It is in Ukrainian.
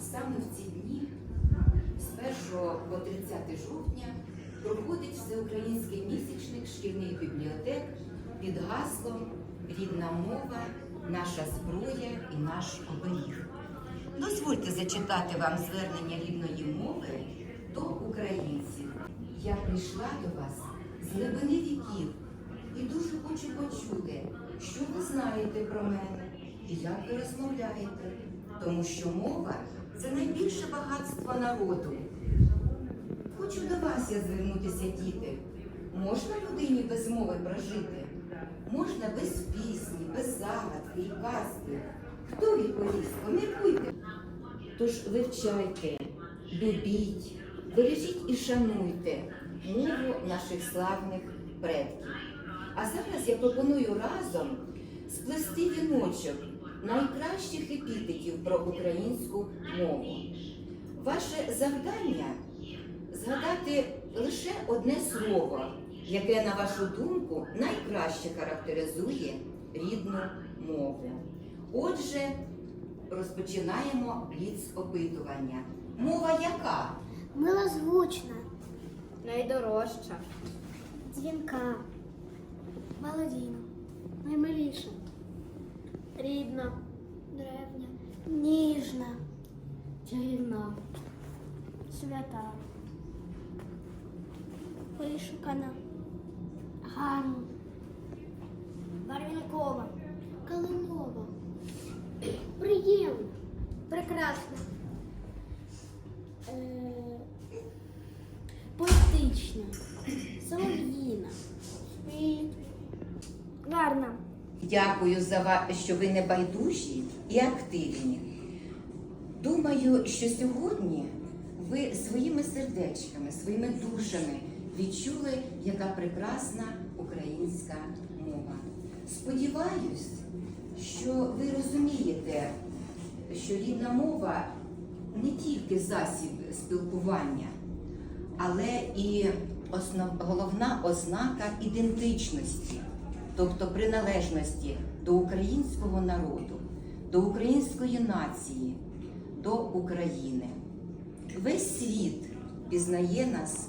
саме в ці дні, з 1 по 30 жовтня, проходить всеукраїнський місячник шкільних бібліотек під гаслом Рідна мова, наша зброя і наш оберіг. Дозвольте зачитати вам звернення рідної мови до українців. Я прийшла до вас з глибини віків і дуже хочу почути, що ви знаєте про мене і як ви розмовляєте, тому що мова це найбільше багатство народу. Хочу до вас я звернутися, діти. Можна людині без мови прожити? Можна без пісні, без загадки і казки. Хто відповість? Поміркуйте. Тож вивчайте, любіть, бережіть і шануйте мову наших славних предків. А зараз я пропоную разом сплести віночок найкращих епітетів про українську мову. Ваше завдання згадати лише одне слово, яке, на вашу думку, найкраще характеризує рідну мову. Отже, розпочинаємо бліц опитування. Мова яка? Милозвучна, Найдорожча, дзвінка, мелодійна, наймиліша, рідна, древня, ніжна, чарівна, свята, вишукана, гарна, барвінкова, калинова, приємна, прекрасна, е, поетична, солов'їна, гарна. Дякую за ва- що ви не байдужі і активні. Думаю, що сьогодні ви своїми сердечками, своїми душами відчули, яка прекрасна українська мова. Сподіваюсь, що ви розумієте, що рідна мова не тільки засіб спілкування, але і основ, головна ознака ідентичності, тобто приналежності до українського народу, до української нації, до України. Весь світ пізнає нас